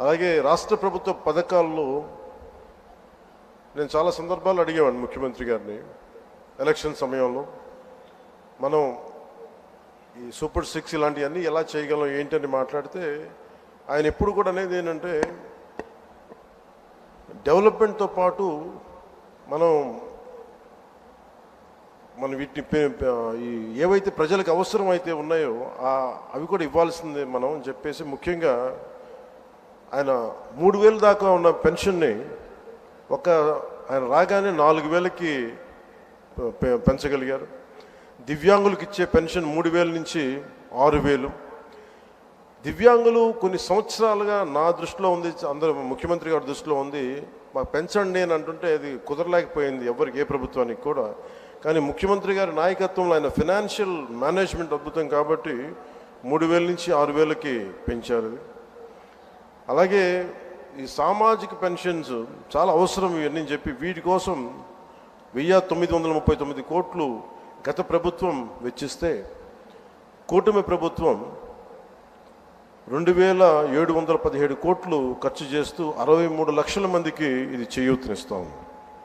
అలాగే రాష్ట్ర ప్రభుత్వ పథకాల్లో నేను చాలా సందర్భాలు అడిగేవాడిని ముఖ్యమంత్రి గారిని. ఎలక్షన్ సమయంలో మనం ఈ సూపర్ సిక్స్ ఇలాంటివన్నీ ఎలా చేయగలం ఏంటని మాట్లాడితే ఆయన ఎప్పుడు కూడా అనేది ఏంటంటే డెవలప్మెంట్తో పాటు మనం మనం వీటిని ఈ ఏవైతే ప్రజలకు అవసరం అయితే ఉన్నాయో అవి కూడా ఇవ్వాల్సిందే మనం అని చెప్పేసి ముఖ్యంగా ఆయన మూడు వేలు దాకా ఉన్న పెన్షన్ని ఒక ఆయన రాగానే నాలుగు వేలకి పె- పెంచగలిగారు. దివ్యాంగులకు ఇచ్చే పెన్షన్ మూడు వేల నుంచి ఆరు వేలు. దివ్యాంగులు కొన్ని సంవత్సరాలుగా నా దృష్టిలో ఉంది అందరూ ముఖ్యమంత్రి గారి దృష్టిలో ఉంది మాకు పెంచండి అని అంటుంటే అది కుదరలేకపోయింది ఎవరికి ఏ ప్రభుత్వానికి కూడా. కానీ ముఖ్యమంత్రి గారి నాయకత్వంలో ఆయన ఫినాన్షియల్ మేనేజ్మెంట్ అద్భుతం కాబట్టి మూడు వేల నుంచి ఆరు వేలకి పెంచారు. అలాగే ఈ సామాజిక పెన్షన్స్ చాలా అవసరం ఇవన్నీ చెప్పి వీటి కోసం వెయ్యి తొమ్మిది వందల ముప్పై తొమ్మిది కోట్లు గత ప్రభుత్వం వెచ్చిస్తే కూటమి ప్రభుత్వం రెండు వేల ఏడు వందల పదిహేడు కోట్లు ఖర్చు చేస్తూ అరవై మూడు లక్షల మందికి ఇది చేయూతనిస్తోంది.